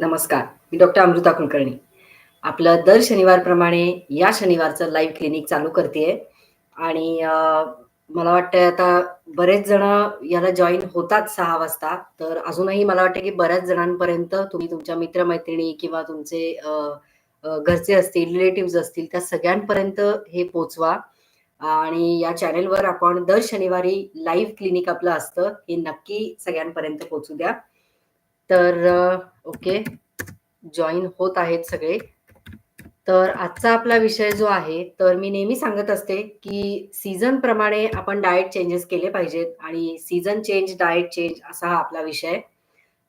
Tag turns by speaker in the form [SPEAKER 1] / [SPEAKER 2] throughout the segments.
[SPEAKER 1] नमस्कार. मी डॉक्टर अमृता कुलकर्णी. आपलं दर शनिवारप्रमाणे या शनिवारचं लाईव्ह क्लिनिक चालू करते आणि मला वाटतं आता बरेच जण याला जॉईन होतात सहा वाजता. तर अजूनही मला वाटतं की बऱ्याच जणांपर्यंत तुम्ही तुमच्या मित्रमैत्रिणी किंवा तुमचे घरचे असतील रिलेटिव्ह असतील त्या सगळ्यांपर्यंत हे पोचवा. आणि या चॅनेलवर आपण दर शनिवारी लाईव्ह क्लिनिक आपलं असतं हे नक्की सगळ्यांपर्यंत पोचू द्या. तर ओके. जॉईन होत आहेत सगळे. तर आजचा आपला विषय जो आहे तर मी नेहमी सांगत असते की सीझन प्रमाणे आपण डाएट चेंजेस केले पाहिजेत आणि सीझन चेंज डाएट चेंज असा हा आपला विषय.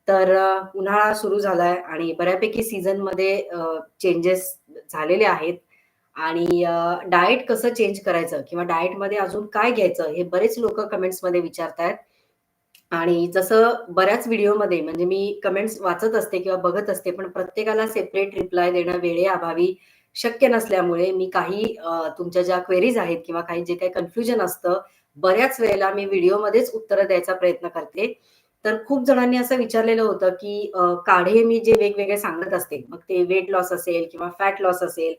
[SPEAKER 1] तर उन्हाळा सुरू झालाय आणि बऱ्यापैकी सीझनमध्ये चेंजेस झालेले आहेत. आणि डाएट कसं चेंज करायचं किंवा डाएटमध्ये अजून काय घ्यायचं हे बरेच लोक कमेंट्समध्ये विचारतायत. आणि जसं बऱ्याच व्हिडिओमध्ये म्हणजे मी कमेंट्स वाचत असते किंवा बघत असते, पण प्रत्येकाला सेपरेट रिप्लाय देणं वेळेअभावी शक्य नसल्यामुळे मी काही तुमच्या ज्या क्वेरीज आहेत किंवा काही जे काही कन्फ्युजन असतं, बऱ्याच वेळेला मी व्हिडिओमध्येच उत्तरं द्यायचा प्रयत्न करते. तर खूप जणांनी असं विचारलेलं होतं, की काढे मी जे वेगवेगळे सांगत असते, मग ते वेट लॉस असेल किंवा फॅट लॉस असेल,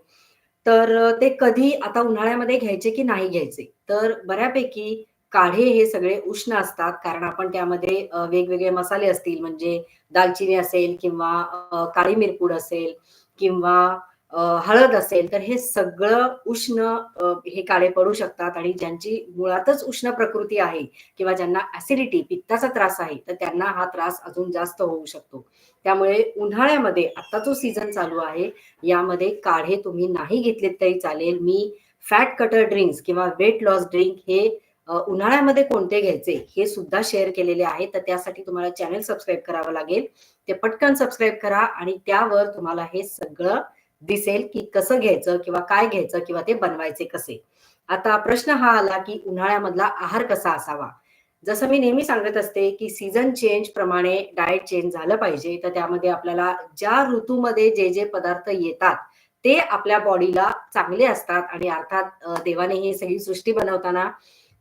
[SPEAKER 1] तर ते कधी आता उन्हाळ्यामध्ये घ्यायचे की नाही घ्यायचे? तर बऱ्यापैकी काढे हे सगळे उष्ण असतात कारण आपण त्यामध्ये वेगवेगळे मसाले असतील म्हणजे दालचिनी असेल किंवा काळी मिरपूड असेल किंवा हळद असेल, तर हे सगळं उष्ण हे काळे पडू शकतात आणि ज्यांची मुळातच उष्ण प्रकृती आहे किंवा ज्यांना ऍसिडिटी पित्ताचा त्रास आहे, तर त्यांना हा त्रास अजून जास्त होऊ शकतो. त्यामुळे उन्हाळ्यामध्ये आता जो सीझन चालू आहे, यामध्ये काढे तुम्ही नाही घेतलेत तरी चालेल. मी फॅट कटर ड्रिंक्स किंवा वेट लॉस ड्रिंक हे उन्हाळ्यामध्ये कोणते घ्यायचे हे सुद्धा शेअर केलेले आहे. तर त्यासाठी तुम्हाला चॅनल सबस्क्राईब करावं लागेल. ते पटकन सबस्क्राईब करा आणि त्यावर तुम्हाला हे सगळं दिसेल, की कसं घ्यायचं किंवा काय घ्यायचं किंवा ते बनवायचे कसे. आता प्रश्न हा आला, की उन्हाळ्यामधला आहार कसा असावा? जसं मी नेहमी सांगत असते, की सीझन चेंज प्रमाणे डायट चेंज झालं पाहिजे. तर त्यामध्ये आपल्याला ज्या ऋतूमध्ये जे, जे पदार्थ येतात, ते आपल्या बॉडीला चांगले असतात आणि अर्थात देवाने ही सगळी सृष्टी बनवताना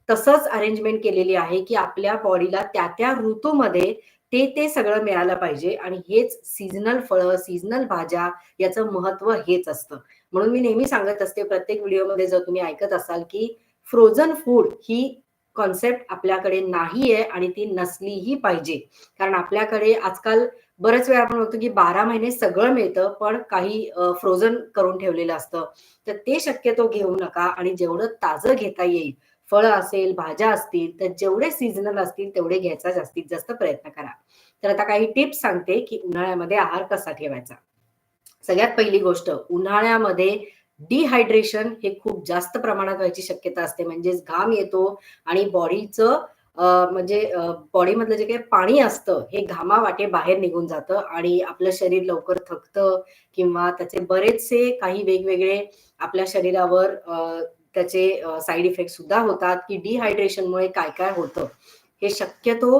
[SPEAKER 1] तसंच अरेंजमेंट केलेली आहे, की आपल्या बॉडीला त्या-त्या ऋतूमध्ये ते, ते सगळं मिळालं पाहिजे आणि हेच सीझनल फळं, सीझनल भाज्या याचं महत्त्व हेच असतं. म्हणून मी नेहमी सांगत असते प्रत्येक व्हिडिओमध्ये जर तुम्ही ऐकत असाल, की फ्रोझन फूड ही कॉन्सेप्ट आपल्याकडे नाहीये आणि ती नसलीही पाहिजे. कारण आपल्याकडे आजकाल बरेच वेळा आपण बघतो, की 12 महिने सगळं मिळतं, पण काही फ्रोझन करून ठेवलेलं असतं. तर ते शक्यतो घेऊ नका आणि जेवढं ताजं घेता येईल, फळं असेल, भाज्या असतील, तर जेवढे सीझनल असतील तेवढे घ्यायचा जास्तीत जास्त प्रयत्न करा. तर आता काही टिप्स सांगते, की उन्हाळ्यामध्ये आहार कसा ठेवायचा. सगळ्यात पहिली गोष्ट उन्हाळ्यामध्ये डिहायड्रेशन हे खूप जास्त प्रमाणात व्हायची शक्यता असते. म्हणजेच घाम येतो आणि बॉडीचं म्हणजे बॉडीमधलं जे काही पाणी असतं, हे घामावाटे बाहेर निघून जातं आणि आपलं शरीर लवकर थकतं किंवा त्याचे बरेचसे काही वेगवेगळे आपल्या शरीरावर त्याचे साईड साइड इफेक्ट सुद्धा होतात, की डिहायड्रेशनमुळे काय-काय होतं. हे शक्यतो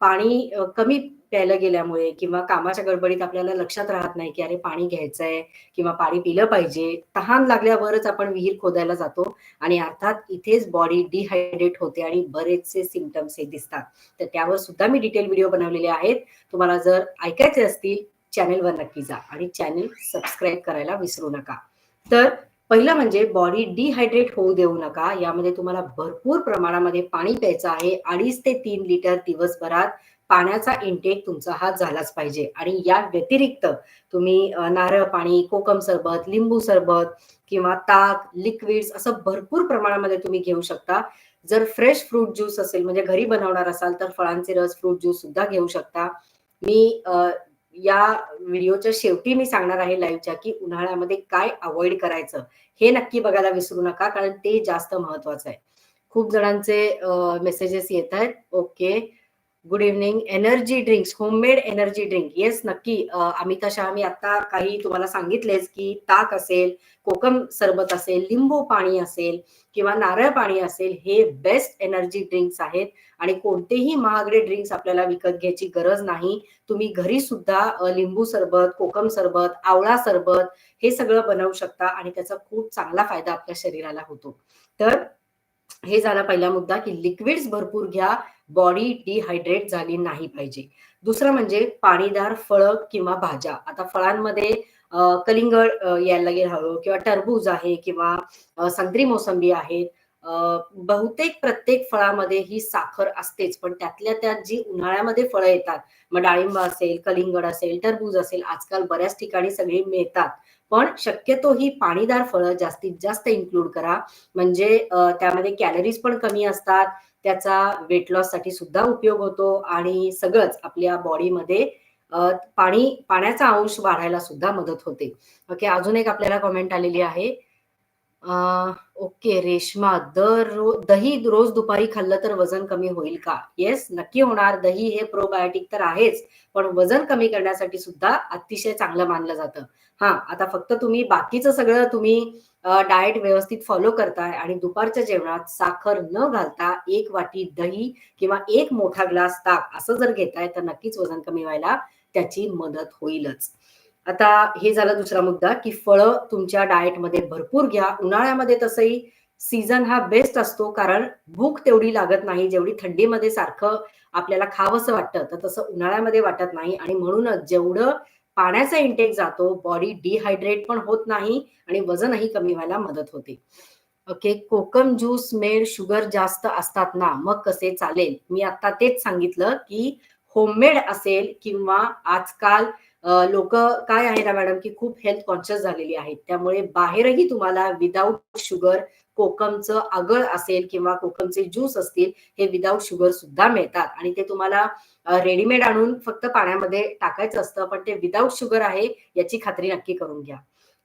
[SPEAKER 1] पाणी कमी प्यायला गेल्यामुळे किंवा कामाच्या गडबडीत आपल्याला लक्षात राहत नाही, की अरे पाणी घ्यायचं आहे किंवा पाणी पिलं पाहिजे. तहान लागल्यावरच आपण विहीर खोदायला जातो आणि अर्थात इथेच बॉडी डिहायड्रेट होते आणि बरेचसे सिमटम्स हे दिसतात. तर त्यावर सुद्धा मी डिटेल व्हिडिओ बनवलेले आहेत. तुम्हाला जर ऐकायचे असतील चॅनेलवर नक्की जा आणि चॅनेल सबस्क्राईब करायला विसरू नका. तर पहिलं म्हणजे बॉडी डिहायड्रेट होऊ देऊ नका. यामध्ये तुम्हाला भरपूर प्रमाणामध्ये पाणी प्यायचं आहे. 2.5 ते तीन लिटर दिवसभरात पाण्याचा इनटेक तुमचा हा झालाच पाहिजे आणि या व्यतिरिक्त तुम्ही नारळ पाणी, कोकम सरबत, लिंबू सरबत किंवा ताक, लिक्विड्स असं भरपूर प्रमाणामध्ये तुम्ही घेऊ शकता. जर फ्रेश फ्रूट ज्यूस असेल म्हणजे घरी बनवणार असाल, तर फळांचे रस, फ्रूट ज्यूस सुद्धा घेऊ शकता. मी या व्हिडिओच्या शेवटी मी सांगणार आहे लाईव्हच्या, की उन्हाळ्यामध्ये काय अवॉइड करायचं, हे नक्की बघायला विसरू नका, कारण ते जास्त महत्वाचं आहे. खूप जणांचे मेसेजेस मेसेजेस येतायत. Okay. Good evening. Energy drinks, homemade energy drink. Yes, नक्की. आम्ही अमिता शहा मी आता काही तुम्हाला सांगितलेच, की ताक असेल, कोकम सरबत असेल, लिंबू पाणी असेल किंवा नारळ पाणी असेल, हे बेस्ट एनर्जी ड्रिंक्स आहेत आणि कोणतेही महागडे ड्रिंक्स आपल्याला विकत घ्यायची गरज नाही. तुम्ही घरी सुद्धा लिंबू सरबत, कोकम सरबत, आवळा सरबत हे सगळं बनवू शकता आणि त्याचा खूप चांगला फायदा आपल्या शरीराला होतो. तर हे झाला पहिला मुद्दा की लिक्विड्स भरपूर घ्या बॉडी डिहायड्रेट झाली नाही पाहिजे. दुसरं म्हणजे पाणीदार फळं किंवा भाज्या. आता फळांमध्ये कलिंगड यायला लागेल हळू किंवा टरबूज आहे किंवा संत्री मोसंबी आहे बहुतेक प्रत्येक फळामध्ये ही साखर असतेच पण त्यातल्या त्यात जी उन्हाळ्यामध्ये फळं येतात मग डाळिंब असेल कलिंगड असेल टरबूज असेल आजकाल बऱ्याच ठिकाणी सगळी मिळतात. पण शक्यतो ही पाणीदार फळं जास्तीत जास्त इन्क्लूड करा. म्हणजे त्यामध्ये कॅलरीज पण कमी असतात. त्याचा वेट लॉससाठी सुद्धा उपयोग होतो. आणि सगळंच आपल्या बॉडीमध्ये पाणी पाण्याचा अंश वाढायला सुद्धा मदत होते. ओके अजून एक आपल्याला कमेंट आलेली आहे. ओके रेशमा दर दही रोज दुपारी खाल्लं तर वजन कमी होईल का? येस नक्की होणार. दही हे प्रोबायोटिक तर आहेच. पण वजन कमी करण्यासाठी सुद्धा अतिशय चांगलं मानलं जातं. हा आता फक्त तुम्ही बाकीचं सगळं तुम्ही डाएट व्यवस्थित फॉलो करताय आणि दुपारच्या जेवणात साखर न घालता एक वाटी दही किंवा एक मोठा ग्लास ताक असं जर घेताय तर नक्कीच वजन कमी व्हायला त्याची मदत होईलच. आता हे झालं दुसरा मुद्दा की फळं तुमच्या डाएटमध्ये भरपूर घ्या. उन्हाळ्यामध्ये तसंही सीझन हा बेस्ट असतो कारण भूक तेवढी लागत नाही जेवढी थंडीमध्ये सारखं आपल्याला खावंसं वाटतं तर तसं उन्हाळ्यामध्ये वाटत नाही आणि म्हणूनच जेवढं पाण्याचा इंटेक जातो बॉडी डिहायड्रेट पण होत नाही आणि वजनही कमी व्हायला मदत होते. Okay kokum juice made sugar जास्त असतात ना मग कसे चालेल? मी आता तेच सांगितलं की होममेड असेल किंवा आजकाल लोक काय आहे ना मॅडम की खूप हेल्थ कॉन्शियस झालेली आहेत. त्यामुळे बाहेरही तुम्हाला विदाऊट शुगर कोकमचं आगळ असेल किंवा कोकमचे ज्यूस असतील हे विदाऊट शुगर सुद्धा मिळतात. आणि ते तुम्हाला रेडीमेड आणून फक्त पाण्यामध्ये टाकायचं असतं पण ते विदाऊट शुगर आहे याची खात्री नक्की करून घ्या.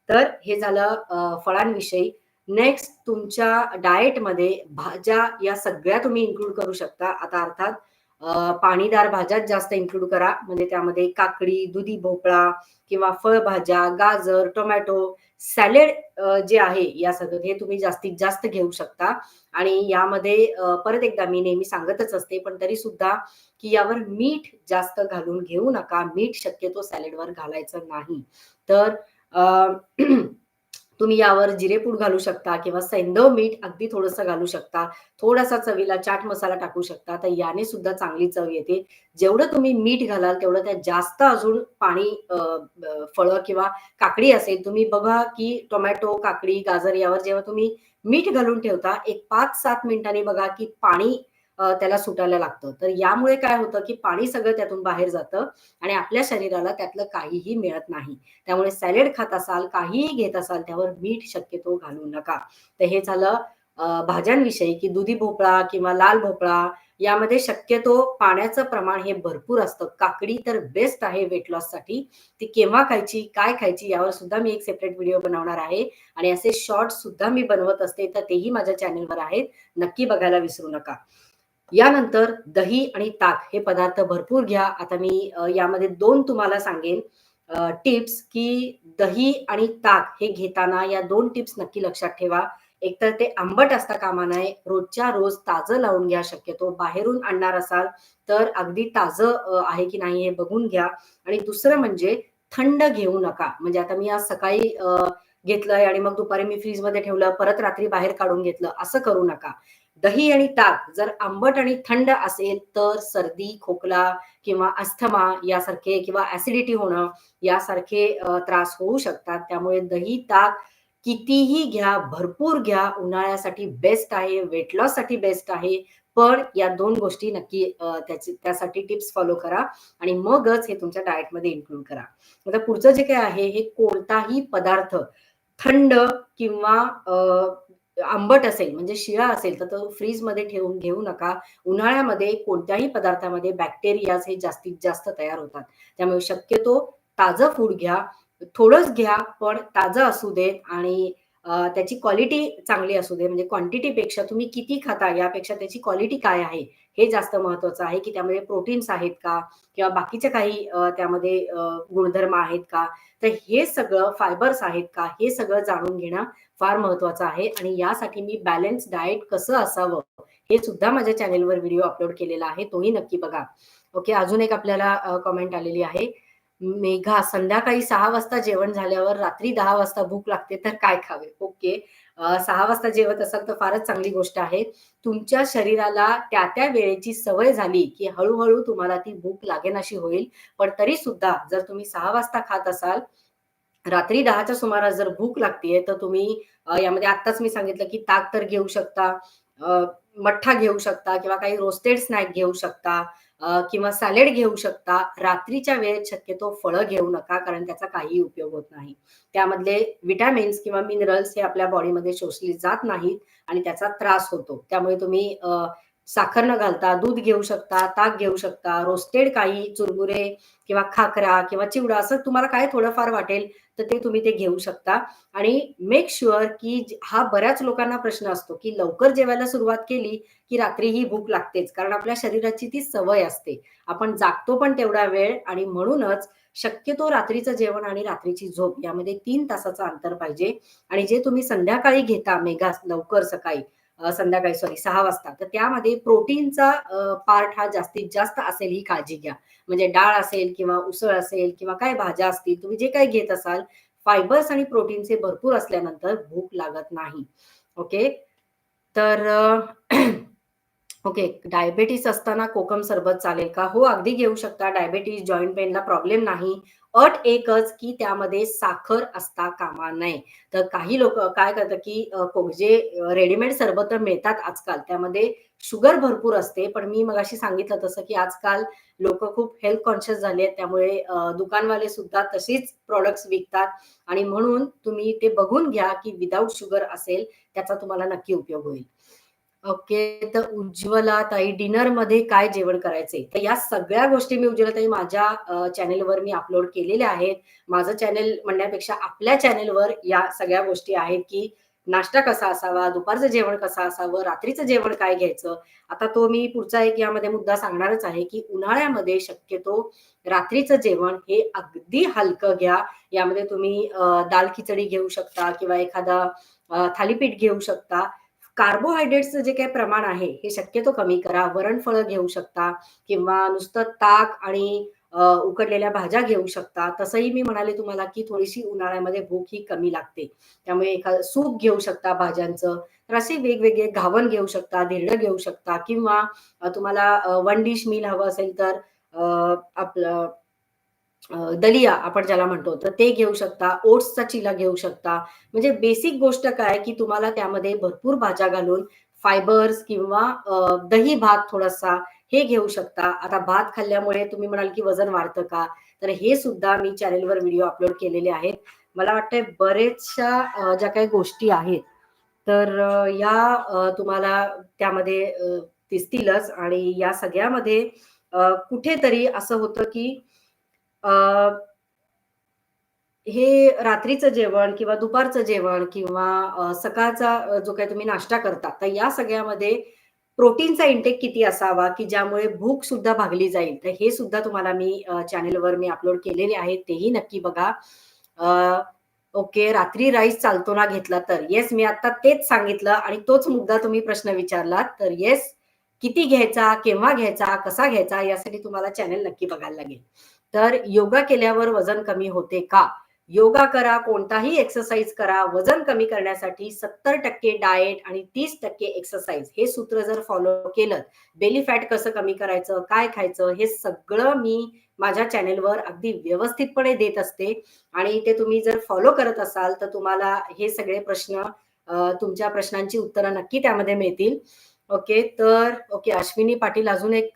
[SPEAKER 1] तर हे झालं फळांविषयी. नेक्स्ट तुमच्या डाएटमध्ये भाज्या या सगळ्या तुम्ही इन्क्लूड करू शकता. आता अर्थात पाणीदार भाज्यात जास्त इन्क्लूड करा. म्हणजे त्यामध्ये काकडी दुधी भोपळा किंवा फळभाज्या गाजर टोमॅटो सॅलेड जे आहे या सगळं हे तुम्ही जास्तीत जास्त घेऊ शकता. आणि यामध्ये परत एकदा मी नेहमी सांगतच असते पण तरी सुद्धा की यावर मीठ जास्त घालून घेऊ नका. मीठ शक्यतो सॅलेडवर घालायचं नाही. तर तुम्ही यावर जिरेपूड घालू शकता किंवा सैंधव मीठ अगदी थोडंसं घालू शकता. थोडासा चवीला चाट मसाला टाकू शकता. तर याने सुद्धा चांगली चव येते. जेवढं तुम्ही मीठ घालाल तेवढं त्यात जास्त अजून पाणी फळं किंवा काकडी असेल तुम्ही बघा की टोमॅटो काकडी गाजर यावर जेव्हा तुम्ही मीठ घालून ठेवता एक पाच सात मिनिटांनी बघा की पाणी त्याला सुटायला लागतं. तर यामुळे काय होतं की पाणी सगळं त्यातून बाहेर जातं आणि आपल्या शरीराला त्यातलं काहीही मिळत नाही. त्यामुळे सॅलेड खात असाल काहीही घेत असाल त्यावर मीठ शक्यतो घालू नका. तर हे झालं भाज्यांविषयी की दुधी भोपळा किंवा लाल भोपळा यामध्ये शक्यतो पाण्याचं प्रमाण हे भरपूर असतं. काकडी तर बेस्ट आहे वेट लॉससाठी. ती केव्हा खायची काय खायची यावर सुद्धा मी एक सेपरेट व्हिडिओ बनवणार आहे. आणि असे शॉर्ट सुद्धा मी बनवत असते तर तेही माझ्या चॅनेलवर आहेत. नक्की बघायला विसरू नका. यानंतर दही आणि ताक हे पदार्थ भरपूर घ्या. आता मी यामध्ये दोन तुम्हाला सांगेन टिप्स की दही आणि ताक हे घेताना या दोन टिप्स नक्की लक्षात ठेवा. एकतर ते आंबट असता कामा नये रोजच्या रोज ताजं लावून घ्या शक्यतो. बाहेरून आणणार असाल तर अगदी ताजं आहे की नाही हे बघून घ्या. आणि दुसरं म्हणजे थंड घेऊ नका. म्हणजे आता मी आज सकाळी घेतलंय आणि मग दुपारी मी फ्रीजमध्ये ठेवलं परत रात्री बाहेर काढून घेतलं असं करू नका. दही आणि ताक जर आंबट आणि थंड असेल तर सर्दी खोकला किंवा अस्थमा यासारखे किंवा ऍसिडिटी होणं यासारखे त्रास होऊ शकतात. त्यामुळे दही ताक कितीही घ्या भरपूर घ्या. उन्हाळ्यासाठी बेस्ट आहे वेट लॉससाठी बेस्ट आहे. पण या दोन गोष्टी नक्की त्याची त्यासाठी टिप्स फॉलो करा आणि मगच हे तुमच्या डाएटमध्ये इन्क्लूड करा. आता पुढचं जे काय आहे हे कोणताही पदार्थ थंड किंवा आंबट असेल म्हणजे शिळा असेल तर तो फ्रीजमध्ये ठेवून घेऊ नका. उन्हाळ्यामध्ये कोणत्याही पदार्थामध्ये बॅक्टेरियाज हे जास्तीत जास्त तयार होतात. त्यामुळे शक्यतो ताजं फूड घ्या थोडंच घ्या पण ताजं असू देत आणि त्याची क्वालिटी चांगली असू दे म्हणजे क्वांटिटीपेक्षा तुम्ही किती खाता यापेक्षा त्याची क्वालिटी काय आहे हे जास्त महत्वाचं आहे की त्यामध्ये प्रोटीन्स आहेत का किंवा बाकीचे काही त्यामध्ये गुणधर्म आहेत का? तर हे सगळं फायबर्स आहेत का हे सगळं जाणून घेणं फार महत्वाचं आहे आणि यासाठी मी बॅलन्स डाएट कसं असावं हे सुद्धा माझ्या चॅनेलवर व्हिडिओ अपलोड केलेला आहे तोही नक्की बघा. ओके अजून एक आपल्याला कमेंट आलेली आहे. मेघा संध्याकाळी सहा वाजता जेवण झाल्यावर रात्री दहा वाजता भूक लागते तर काय खावे ओके सहा वाजता जेवत असाल तर फारच चांगली गोष्ट आहे. तुमच्या शरीराला त्या-त्या वेळेची सवय झाली, की हळूहळू तुम्हाला ती भूक लागेनाशी होईल. पण तरी सुद्धा जर तुम्ही सहा वाजता खात असाल, रात्री 10च्या सुमारास जर भूक लागतीये, तर तुम्ही यामध्ये आत्ताच मी सांगितलं, की ताक तर घेऊ शकता, मठ्ठा घेऊ शकता किंवा काही रोस्टेड स्नॅक घेऊ शकता किंवा सॅलेड घेऊ शकता. रात्रीच्या वेळेत शक्यतो फळं घेऊ नका, कारण त्याचा काहीही उपयोग होत नाही. त्यामधले व्हिटॅमिन्स किंवा मिनरल्स हे आपल्या बॉडीमध्ये शोषली जात नाहीत आणि त्याचा त्रास होतो. त्यामुळे तुम्ही साखर न घालता दूध घेऊ शकता, ताक घेऊ शकता, रोस्टेड काही चुरमुरे किंवा खाकरा किंवा चिवडा असं तुम्हाला काय थोडंफार वाटेल, तर ते तुम्ही ते घेऊ शकता आणि मेक शुअर की हा बऱ्याच लोकांना प्रश्न असतो, की लवकर जेवायला सुरुवात केली, की रात्री ही भूक लागतेच. कारण आपल्या शरीराची ती सवय असते. आपण जागतो पण तेवढा वेळ आणि म्हणूनच शक्यतो रात्रीचं जेवण आणि रात्रीची झोप यामध्ये तीन तासाचं अंतर पाहिजे आणि जे तुम्ही संध्याकाळी घेता मेघा लवकर सकाळी संध्याकाळी सॉरी सहा वाजता, तर त्यामध्ये प्रोटीनचा पार्ट हा जास्तीत जास्त असेल ही काळजी घ्या. म्हणजे डाळ असेल किंवा उसळ असेल किंवा काय भाज्या असतील, तुम्ही जे काही घेत असाल, फायबर्स आणि प्रोटीनचे भरपूर असल्यानंतर भूक लागत नाही. ओके. तर ओके. डायबेटीस असताना कोकम सरबत चालेल का? हो, अगदी घेऊ शकता. डायबेटीस जॉईंट पेनला प्रॉब्लेम नाही. अट एकच, की त्यामध्ये साखर असता कामा नये. तर काही लोक काय करतात, की जे रेडीमेड सरबत मिळतात आजकाल, त्यामध्ये शुगर भरपूर असते. पण मी मगाशी सांगितलं तसं, की आजकाल लोक खूप हेल्थ कॉन्शियस झाले आहेत. त्यामुळे दुकानवाले सुद्धा तशीच प्रॉडक्ट्स विकतात आणि म्हणून तुम्ही ते बघून घ्या, की विदाऊट शुगर असेल, त्याचा तुम्हाला नक्की उपयोग होईल. ओके. तर उज्ज्वला ताई डिनरमध्ये काय जेवण करायचंय? तर या सगळ्या गोष्टी मी उज्ज्वला ताई माझ्या चॅनेलवर मी अपलोड केलेल्या आहेत. माझं चॅनेल म्हणण्यापेक्षा आपल्या चॅनेलवर या सगळ्या गोष्टी आहेत, की नाश्ता कसा असावा, दुपारचं जेवण कसं असावं, रात्रीचं जेवण काय घ्यायचं. आता तो मी पुढचा एक यामध्ये मुद्दा सांगणारच आहे, की उन्हाळ्यामध्ये शक्यतो रात्रीचं जेवण हे अगदी हलकं घ्या. यामध्ये तुम्ही दाल खिचडी घेऊ शकता किंवा एखादा थालीपीठ घेऊ शकता. कार्बोहायड्रेट्सचं जे काही प्रमाण आहे, हे शक्यतो कमी करा. वरण-फळं घेऊ शकता किंवा नुसतं ताक आणि उकडलेल्या भाज्या घेऊ शकता. तसंही मी म्हणाले तुम्हाला, की थोडीशी उन्हाळ्यामध्ये भूक ही कमी लागते. त्यामुळे एखादं सूप घेऊ शकता भाज्यांचं. तर असे वेगवेगळे घावण घेऊ शकता, धिरडं घेऊ शकता किंवा तुम्हाला वन डिश मील हवं असेल तर आपलं दलिया आपण ज्याला म्हणतो, तर ते घेऊ शकता. ओट्सचा चिला घेऊ शकता. म्हणजे बेसिक गोष्ट काय, की तुम्हाला त्यामध्ये भरपूर भाज्या घालून फायबर्स किंवा दही-भात थोडासा हे घेऊ शकता. आता भात खाल्ल्यामुळे तुम्ही म्हणाल, की वजन वाढतं का? तर हे सुद्धा मी चॅनेलवर व्हिडिओ अपलोड केलेले आहेत. मला वाटतंय बरेचशा ज्या काही गोष्टी आहेत, तर या तुम्हाला त्यामध्ये दिसतीलच आणि या सगळ्यामध्ये कुठेतरी असं होतं, की हे रात्रीचं जेवण किंवा दुपारचं जेवण किंवा सकाळचा जो काही तुम्ही नाश्ता करता, तर या सगळ्यामध्ये प्रोटीनचा इंटेक किती असावा, की ज्यामुळे भूक सुद्धा भागली जाईल. तर हे सुद्धा तुम्हाला मी चॅनेलवर मी अपलोड केलेले आहे तेही नक्की बघा. ओके. रात्री राईस चालतो ना घेतला तर? येस, मी आता तेच सांगितलं आणि तोच मुद्दा तुम्ही प्रश्न विचारलात. तर येस, किती घ्यायचा, केव्हा घ्यायचा, कसा घ्यायचा यासाठी तुम्हाला चॅनेल नक्की बघायला लागेल. तर योगा केल्यावर वजन कमी होते का? योगा करा, कोणताही एक्सरसाइज करा, वजन कमी करण्यासाठी सत्तर टक्के डाएट आणि 30% एक्सरसाइज हे सूत्र जर फॉलो केलं, बेली फॅट कसं कमी करायचं, काय खायचं, हे सगळं मी माझ्या चॅनेलवर अगदी व्यवस्थितपणे देत असते आणि ते तुम्ही जर फॉलो करत असाल, तर तुम्हाला हे सगळे प्रश्न तुमच्या प्रश्नांची उत्तरं नक्की त्यामध्ये मिळतील. ओके. तर ओके, अश्विनी पाटील अजून एक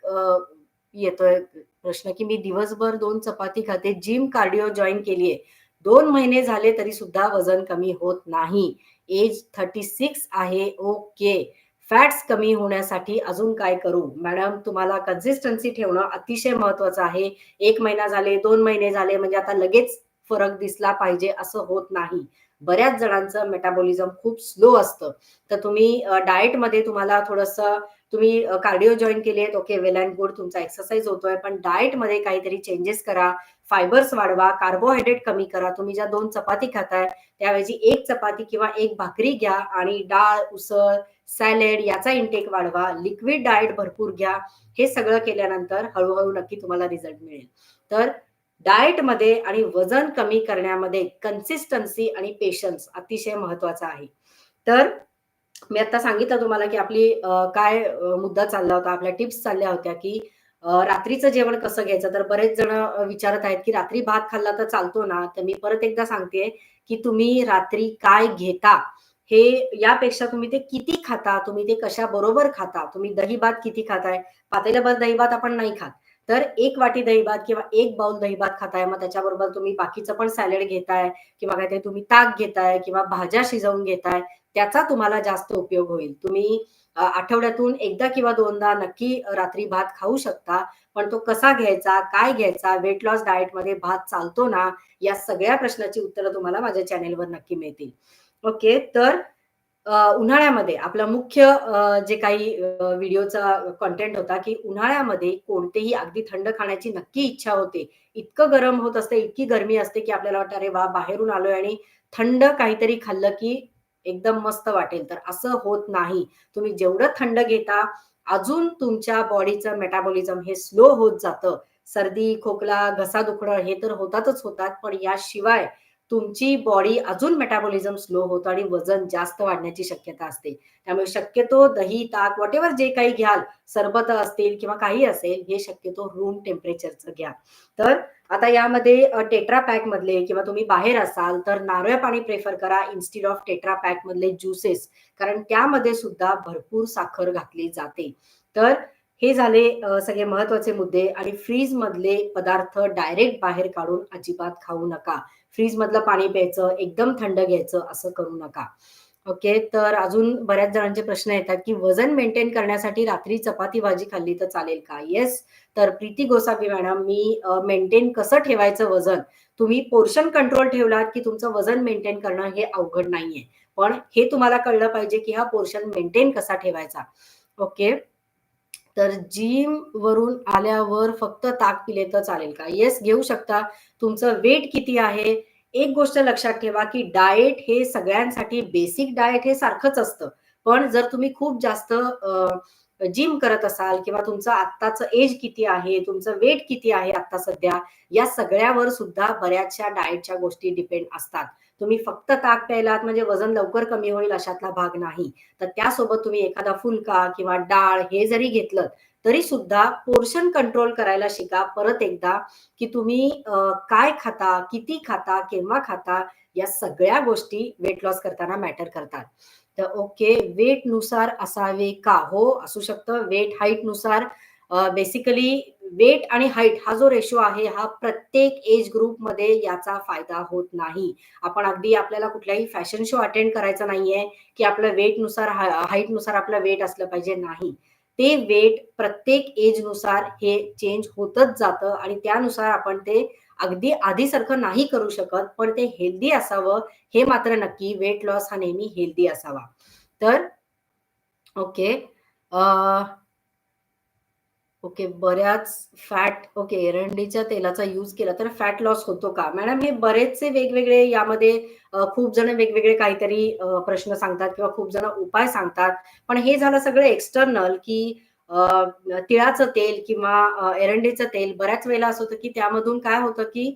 [SPEAKER 1] येतोय प्रश्न, की मी दिवसभर दोन चपाती खाते, जिम, कार्डिओ जॉईन केली आहे. दोन महिने झाले तरी सुद्धा वजन कमी होत नाही. एज 36 आहे. ओके. फॅट्स कमी होण्यासाठी अजून काय करू? मॅडम तुम्हाला कन्सिस्टन्सी ठेवणं अतिशय महत्वाचं आहे. एक महिना झाले, दोन महिने झाले म्हणजे आता लगेच फरक दिसला पाहिजे असं होत नाही. बऱ्याच जणांचं मेटाबॉलिझम खूप स्लो असतं. तर तुम्ही डाएटमध्ये तुम्हाला थोडंसं तुम्ही कार्डिओ जॉइन केले आहेत. ओके, वेल अँड गुड तुमचा एक्सरसाइज होतोय. पण डाएटमध्ये काहीतरी चेंजेस करा. फायबर्स वाढवा, कार्बोहायड्रेट कमी करा. तुम्ही ज्या दोन चपाती खाताय, त्याऐवजी एक चपाती किंवा एक भाकरी घ्या आणि डाळ, उसळ, सॅलेड याचा इंटेक वाढवा. लिक्विड डाएट भरपूर घ्या. हे सगळं केल्यानंतर हळूहळू नक्की तुम्हाला रिझल्ट मिळेल. तर डाएटमध्ये आणि वजन कमी करण्यामध्ये कन्सिस्टन्सी आणि पेशन्स अतिशय महत्त्वाचा आहे. तर मी आता सांगितलं तुम्हाला, की आपली काय मुद्दा चालला होता, आपल्या टिप्स चालल्या होत्या, की रात्रीचं जेवण कसं घ्यायचं? तर बरेच जण विचारत आहेत, की रात्री भात खाल्ला तर चालतो ना? तर मी परत एकदा सांगतेय, की तुम्ही रात्री काय घेता? हे यापेक्षा तुम्ही ते किती खाता? तुम्ही ते कशा बरोबर खाता? तुम्ही दही-भात किती खाताय? पातेल्याभर दही-भात आपण नाही खात. तर एक वाटी दही-भात किंवा एक बाउल दही-भात खाताय. मग त्याच्याबरोबर तुम्ही बाकीचं पण सॅलड घेताय किंवा काहीतरी तुम्ही ताक घेताय किंवा भाज्या शिजवून घेताय. त्याचा तुम्हाला जास्त उपयोग होईल. तुम्ही आठवड्यातून एकदा किंवा दोनदा नक्की रात्री भात खाऊ शकता. पण तो कसा घ्यायचा? काय घ्यायचा? वेट लॉस डाएटमध्ये भात चालतो ना? या सगळ्या प्रश्नाची उत्तरं तुम्हाला माझ्या चॅनेलवर नक्की मिळतील. ओके. तर उन्हाळ्यामध्ये आपलं मुख्य जे काही व्हिडिओचा कॉन्टेंट होता, की उन्हाळ्यामध्ये कोणतेही अगदी थंड खाण्याची नक्की इच्छा होते. इतकं गरम होत असते, इतकी गरमी असते, की आपल्याला वाटतं, "अरे वा बाहेरून आलोय आणि थंड काहीतरी खाल्लं, की एकदम मस्त वाटेल." तर असं होत नाही. तुम्ही जेवढं थंड घेता, अजून तुमच्या बॉडीचं मेटाबॉलिझम हे स्लो होत जातं. सर्दी, खोकला, घसा दुखणं हे तर होतातच होतात. पण याशिवाय तुमची बॉडी अजून मेटाबॉलिझम स्लो होतं आणि वजन जास्त वाढण्याची शक्यता असते. त्यामुळे शक्यतो दही, ताक वॉटेवर जे काही घ्याल, सरबत असतील किंवा काही असेल, हे शक्यतो रूम टेम्परेचरचं घ्या. तर आता यामध्ये टेट्रा पॅक मधले किंवा तुम्ही बाहेर असाल, तर नारळ पाणी प्रेफर करा इन्स्टिड ऑफ टेट्रा पॅक मधले ज्युसेस. कारण त्यामध्ये सुद्धा भरपूर साखर घातली जाते. तर हे झाले सगळे महत्त्वाचे मुद्दे आणि फ्रीज मधले पदार्थ डायरेक्ट बाहेर काढून अजिबात खाऊ नका. फ्रीज मधलं पाणी प्यायचं, एकदम थंड घ्यायचं, असं करू नका. ओके. तर अजून बऱ्याच जणांचे प्रश्न येतात, की वजन मेंटेन करण्यासाठी रात्री चपाती-भाजी खाल्ली तर चालेल का? येस. तर प्रीती गोसावी मॅडम, मी मेंटेन कसं ठेवायचं वजन? तुम्ही पोर्शन कंट्रोल ठेवलात, की तुमचं वजन मेंटेन करणं हे अवघड नाहीये. पण हे तुम्हाला कळलं पाहिजे, की हा पोर्शन मेंटेन कसा ठेवायचा. ओके. तर जिम वरून आल्यावर फक्त ताक पिले तर चालेल का? येस, घेऊ शकता. तुमचं वेट किती आहे? एक गोष्ट लक्षात ठेवा, की डाएट हे सगळ्यांसाठी बेसिक डाएट हे सारखंच असतं. पण जर तुम्ही खूप जास्त जिम करत असाल किंवा तुमचं आत्ताचं एज किती आहे? तुमचं वेट किती आहे आत्ता सध्या? या सगळ्यावर सुद्धा बऱ्याचशा डाएटच्या गोष्टी डिपेंड असतात. तुम्ही फक्त ताक प्यायलात म्हणजे वजन लवकर कमी होईल अशातला भाग नाही. तर त्यासोबत तुम्ही एखादा फुलका किंवा डाळ हे जरी घेतलं तरी सुद्धा पोर्शन कंट्रोल करायला शिका परत एकदा, की तुम्ही काय खाता? किती खाता? केव्हा खाता? या सगळ्या गोष्टी वेट लॉस करताना मॅटर करतात. तर ओके, वेटनुसार असावे का? हो, असू शकतं. वेट हाईटनुसार बेसिकली वेट आणि हाईट हा जो रेशो आहे, हा प्रत्येक एज ग्रुपमध्ये याचा फायदा होत नाही. आपण अगदी आपल्याला कुठलाही फॅशन शो अटेंड करायचा नाहीये, की आपलं वेटनुसार हाईटनुसार आपलं वेट असलं पाहिजे, नाही. ते वेट प्रत्येक एजनुसार हे चेंज होतच जातं आणि त्यानुसार आपण ते अगदी आधीसारखं नाही करू शकत. पण ते हेल्दी असावं, हे मात्र नक्की. वेट लॉस हा नेहमी हेल्दी असावा. तर ओके. Uh okay. बऱ्याच फॅट ओके. एरंडीच्या तेलाचा यूज केला तर फॅट लॉस होतो का? मॅडम हे बरेचसे वेगवेगळे यामध्ये खूप जण वेगवेगळे काहीतरी प्रश्न सांगतात किंवा खूप जण उपाय सांगतात. पण हे झालं सगळं एक्सटर्नल, की तिळाचं तेल किंवा एरंडीचं तेल बऱ्याच वेळेला असं होतं, की त्यामधून काय होतं, की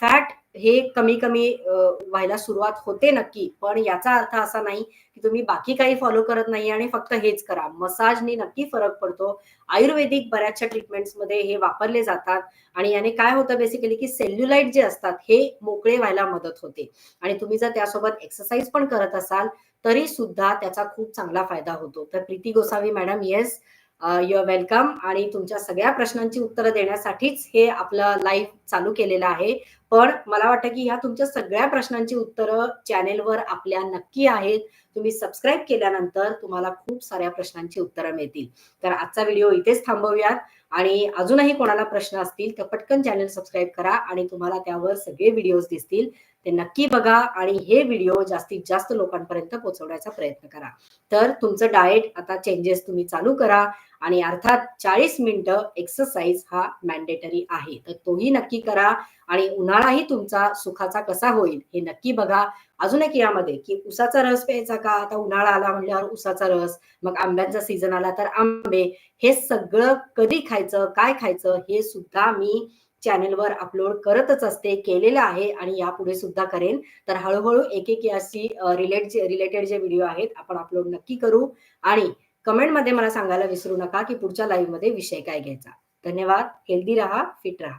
[SPEAKER 1] फॅट हे कमी-कमी व्हायला सुरुवात होते नक्की. पण याचा अर्थ असा नाही, की तुम्ही बाकी काही फॉलो करत नाही आणि फक्त हेच करा. मसाजनी नक्की फरक पडतो. आयुर्वेदिक बऱ्याचशा ट्रीटमेंट्समध्ये हे वापरले जातात आणि याने काय होतं बेसिकली, की सेल्युलाइट जे असतात हे मोकळे व्हायला मदत होते आणि तुम्ही जर त्यासोबत एक्सरसाइज पण करत असाल, तरी सुद्धा त्याचा खूप चांगला फायदा होतो. तर Preeti Gosavi madam, yes you're welcome आणि तुमच्या सगळ्या प्रश्नांची उत्तरं देण्यासाठीच हे आपलं लाईव्ह चालू केलेलं आहे. पण मला वाटतं, की ह्या तुमच्या सगळ्या प्रश्नांची उत्तरं चॅनेलवर आपल्या नक्की आहेत. तुम्ही सबस्क्राईब केल्यानंतर तुम्हाला खूप साऱ्या प्रश्नांची उत्तरं मिळतील. तर आजचा व्हिडिओ इथेच थांबवूयात आणि अजूनही कोणाला प्रश्न असतील, तर पटकन चॅनेल सबस्क्राईब करा आणि तुम्हाला त्यावर सगळे व्हिडिओज दिसतील. ते नक्की बघा आणि हे व्हिडिओ जास्तीत जास्त लोकांपर्यंत पोहोचवण्याचा प्रयत्न करा. तर तुमचं डायट आता चेंजेस तुम्ही चालू करा आणि अर्थात 40 मिनिटं एक्सरसाइज हा मॅन्डेटरी आहे. तर तोही नक्की करा आणि उन्हाळाही तुमचा सुखाचा कसा होईल, हे नक्की बघा. अजून एक यामध्ये, की उसाचा रस प्यायचा का? आता उन्हाळा आला म्हटल्यावर उसाचा रस, मग आंब्यांचा सीझन आला तर आंबे. हे सगळं कधी खायचं, काय खायचं, हे सुद्धा मी चॅनेलवर अपलोड करतच असते केलेलं आहे आणि यापुढे सुद्धा करेन तर हळूहळू एक एक याची रिलेट रिलेटेड जे व्हिडिओ आहेत आपण अपलोड नक्की करू आणि कमेंटमध्ये मला सांगायला विसरू नका की पुढच्या लाईव्हमध्ये विषय काय घ्यायचा. धन्यवाद. हेल्दी राहा फिट राहा.